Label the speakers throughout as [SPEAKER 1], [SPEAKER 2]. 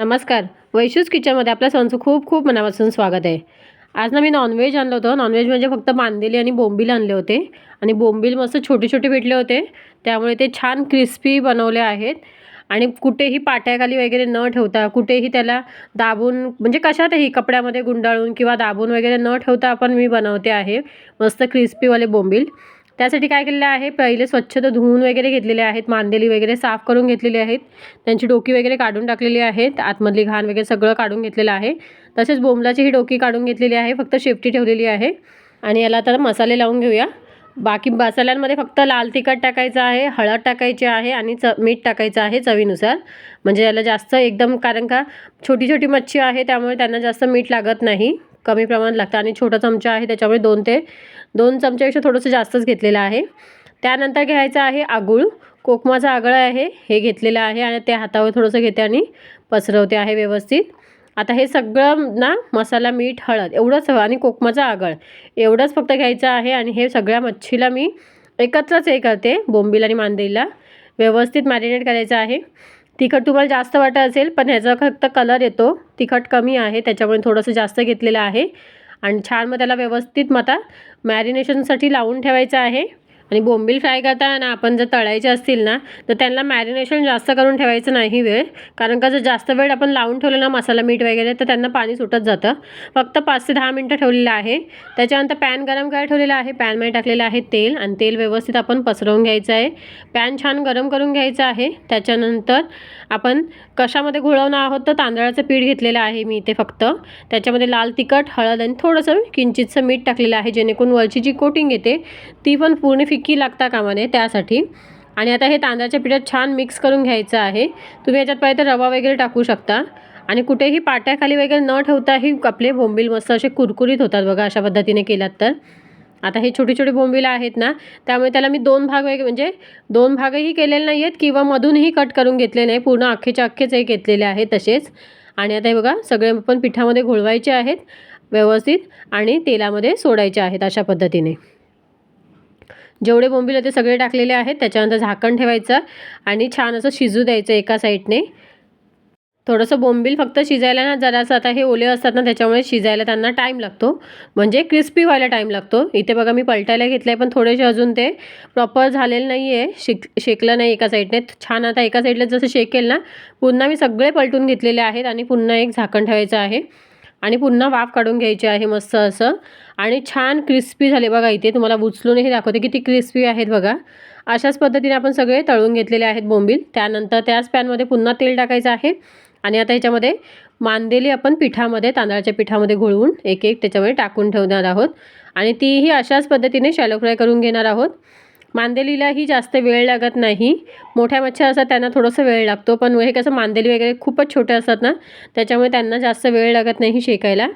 [SPEAKER 1] नमस्कार. वैशूज किचनमध्ये आपल्या सणचं खूप खूप मनापासून स्वागत आहे. आज ना मी नॉनव्हेज आणलं होतं. नॉनव्हेज म्हणजे फक्त मांदेली आणि बोंबील आणले होते. आणि बोंबील मस्त छोटे छोटे भेटले होते. त्यामुळे ते छान क्रिस्पी बनवले आहेत. आणि कुठेही पाट्याखाली वगैरे न ठेवता कुठेही त्याला दाबून म्हणजे कशातही कपड्यामध्ये गुंडाळून किंवा दाबून वगैरे न ठेवता आपण मी बनवते आहे. मस्त क्रिस्पीवाले बोंबील. त्यासाठी काय केलेलं आहे? पहिले स्वच्छ धुवून वगैरे घेतलेले आहेत मांदेली वगैरे साफ करून घेतलेली आहेत. त्यांची डोकी वगैरे काढून टाकलेली आहेत. आतमधली घाण वगैरे सगळं काढून घेतलेलं आहे. तसेच बोंबलाची ही डोकी काढून घेतलेली आहे. फक्त शेपटी ठेवलेली आहे. आणि याला आता मसाले लावून घेऊया. बाकी मसाल्यांमध्ये फक्त लाल तिखट टाकायचं आहे हळद टाकायची आहे आणि च मीठ टाकायचं आहे चवीनुसार. म्हणजे याला जास्त एकदम कारण का छोटी छोटी मच्छी आहे त्यामुळे त्यांना जास्त मीठ लागत नाही. कमी प्रमाणात लागतं आणि छोटा चमचा आहे त्याच्यामुळे दोन ते दोन चमच्यापेक्षा थोडंसं जास्तच घेतलेलं आहे. त्यानंतर घ्यायचं आहे आगूळ. कोकमाचं आगळ आहे हे घेतलेलं आहे आणि ते हातावर थोडंसं घेते आणि पसरवते आहे व्यवस्थित. आता हे सगळं ना मसाला मीठ हळद एवढंच आणि कोकमाचं आगळ. एवढंच फक्त घ्यायचं आहे आणि हे सगळ्या मच्छीला मी एकत्रच हे करते बोंबील आणि मांदेलीला. व्यवस्थित मॅरिनेट करायचं आहे. तिखट तुम्हाला जास्त वाटत असेल पण ह्याचा फक्त कलर येतो. तिखट कमी आहे त्याच्यामुळे थोडंसं जास्त घेतलेलं आहे. आणि छान मग त्याला व्यवस्थित मग आता मॅरिनेशनसाठी लावून ठेवायचं आहे. आणि बोंबील फ्राय करताना आपण जर तळायचे असतील ना तर त्यांना मॅरिनेशन जास्त करून ठेवायचं नाही वेळ. कारण का जर जास्त वेळ आपण लावून ठेवलं ना मसाला मीठ वगैरे तर त्यांना पाणी सुटत जातं. फक्त पाच ते दहा मिनटं ठेवलेलं आहे. त्याच्यानंतर पॅन गरम करायला ठेवलेलं आहे. पॅनमध्ये टाकलेलं आहे तेल आणि तेल व्यवस्थित आपण पसरवून घ्यायचं आहे. पॅन छान गरम करून घ्यायचं आहे. त्याच्यानंतर आपण कशामध्ये घोळवणार आहोत तर तांदळाचं पीठ घेतलेलं आहे मी इथे फक्त. त्याच्यामध्ये लाल तिखट हळद आणि थोडंसं किंचितचं मीठ टाकलेलं आहे जेणेकरून वरची जी कोटिंग येते ती पण पूर्ण फिक फिक्की लागता कामा नये त्यासाठी. आणि आता हे तांदळाच्या पिठात छान मिक्स करून घ्यायचं आहे. तुम्ही याच्यात पाहिजे तर रवा वगैरे टाकू शकता. आणि कुठेही पाट्याखाली वगैरे न ठेवताही आपले बोंबील मस्त असे कुरकुरीत होतात बघा अशा पद्धतीने केलात तर. आता हे छोटे छोटे बोंबील आहेत ना त्यामुळे त्याला मी दोन भाग वगैरे म्हणजे दोन भागही केलेले नाही आहेत किंवा मधूनही कट करून घेतले नाही पूर्ण अख्खेच्या अख्खेच हे घेतलेले आहे तसेच. आणि आता हे बघा सगळे पण पिठामध्ये घोळवायचे आहेत व्यवस्थित आणि तेलामध्ये सोडायचे आहेत अशा पद्धतीने. जेवढे बोंबील होते सगळे टाकलेले आहेत त्याच्यानंतर झाकण ठेवायचं आणि छान असं शिजू द्यायचं एका साईडने. थोडंसं बोंबील फक्त शिजायला ना जरासं आता हे ओले असतात ना त्याच्यामुळे शिजायला त्यांना टाईम लागतो. म्हणजे क्रिस्पी व्हायला टाईम लागतो. इथे बघा मी पलटायला घेतलं आहे पण थोडेसे अजून ते प्रॉपर झालेलं नाही आहे शेक शेकलं नाही एका साईडने. छान आता एका साईडला जसं शेकेल ना पुन्हा मी सगळे पलटून घेतलेले आहेत आणि पुन्हा एक झाकण ठेवायचं आहे. आणि पुन्हा वाफ काढून घ्यायची आहे मस्त असं. आणि छान क्रिस्पी झाले बघा इथे. तुम्हाला उचलूनही दाखवते किती क्रिस्पी आहेत बघा. अशाच पद्धतीने आपण सगळे तळून घेतलेले आहेत बोंबील. त्यानंतर त्याच पॅनमध्ये पुन्हा तेल टाकायचं आहे. आणि आता ह्याच्यामध्ये मांदेली आपण पिठामध्ये तांदळाच्या पिठामध्ये घोळवून एक एक त्याच्यामध्ये टाकून ठेवणार आहोत. आणि तीही अशाच पद्धतीने शॅलो फ्राय करून घेणार आहोत. मांदेलीलाही जास्त वेळ लागत नाही. मोठ्या मच्छ्या असतात त्यांना थोडंसं वेळ लागतो. पण हे कसं मांदेली वगैरे खूपच छोटे असतात ना त्याच्यामुळे त्यांना जास्त वेळ लागत नाही शेकायला.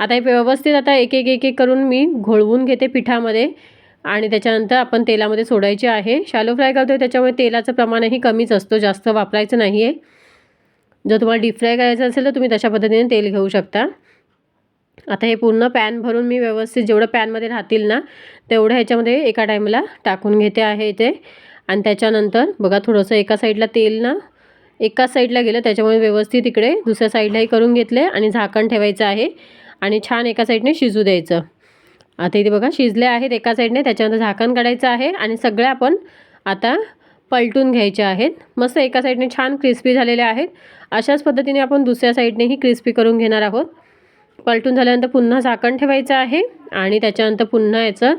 [SPEAKER 1] आता हे व्यवस्थित आता एक एक एक एक करून मी घोळवून घेते पिठामध्ये. आणि त्याच्यानंतर आपण तेलामध्ये सोडायचे आहे. शॅलो फ्राय करतो त्याच्यामुळे तेलाचं प्रमाणही कमीच असतो. जास्त वापरायचं नाही आहे जर तुम्हाला डीप फ्राय करायचं असेल तर तुम्ही तशा पद्धतीने तेल घेऊ शकता. आता हे पूर्ण पॅन भरून मी व्यवस्थित जेवढं पॅनमध्ये राहतील ना तेवढं ह्याच्यामध्ये एका टाईमला टाकून घेते आहे इथे आणि त्याच्यानंतर बघा थोडंसं एका साईडला तेल ना एका साईडला गेलं त्याच्यामुळे व्यवस्थित इकडे दुसऱ्या साईडलाही करून घेतले आणि झाकण ठेवायचं आहे. आणि छान एका साईडने शिजू द्यायचं. आता इथे बघा शिजले आहेत एका साईडने त्याच्यानंतर झाकण काढायचं आहे आणि सगळ्या आपण आता पलटून घ्यायच्या आहेत. मस्त एका साईडने छान क्रिस्पी झालेले आहेत. अशाच पद्धतीने आपण दुसऱ्या साईडनेही क्रिस्पी करून घेणार आहोत. पलटून झाल्यानंतर पुन्हा झाकण ठेवायचं आहे आणि त्याच्यानंतर पुन्हा याचं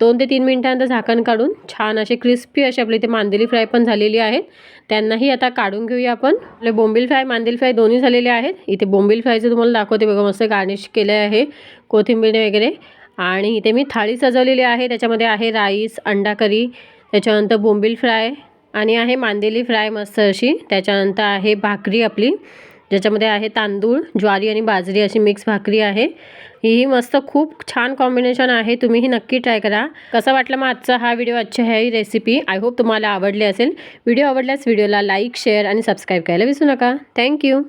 [SPEAKER 1] दोन ते तीन मिनटानंतर झाकण काढून छान असे क्रिस्पी असे आपले इथे मांदेली फ्राय पण झालेली आहेत. त्यांनाही आता काढून घेऊया आपण. आपले बोंबील फ्राय मांदेली फ्राय दोन्ही झालेले आहेत. इथे बोंबील फ्रायचं तुम्हाला दाखवते बघा मस्त गार्निश केले आहे कोथिंबीर वगैरे. आणि इथे मी थाळी सजवलेली आहे. त्याच्यामध्ये आहे राईस अंडा करी त्याच्यानंतर बोंबील फ्राय आणि आहे मांदेली फ्राय मस्त अशी. त्याच्यानंतर आहे भाकरी आपली. ज्याच्यामध्ये आहे तांदूळ ज्वारी आणि बाजरी अशी मिक्स भाकरी आहे. ही मस्त खूप छान कॉम्बिनेशन आहे. तुम्हीही नक्की ट्राय करा. कसा वाटला मग आजचा हा व्हिडिओ आजची आहे ही रेसिपी आय होप तुम्हाला आवडली असेल. व्हिडिओ आवडल्यास व्हिडिओला लाईक शेअर आणि सबस्क्राईब करायला विसरू नका. थँक्यू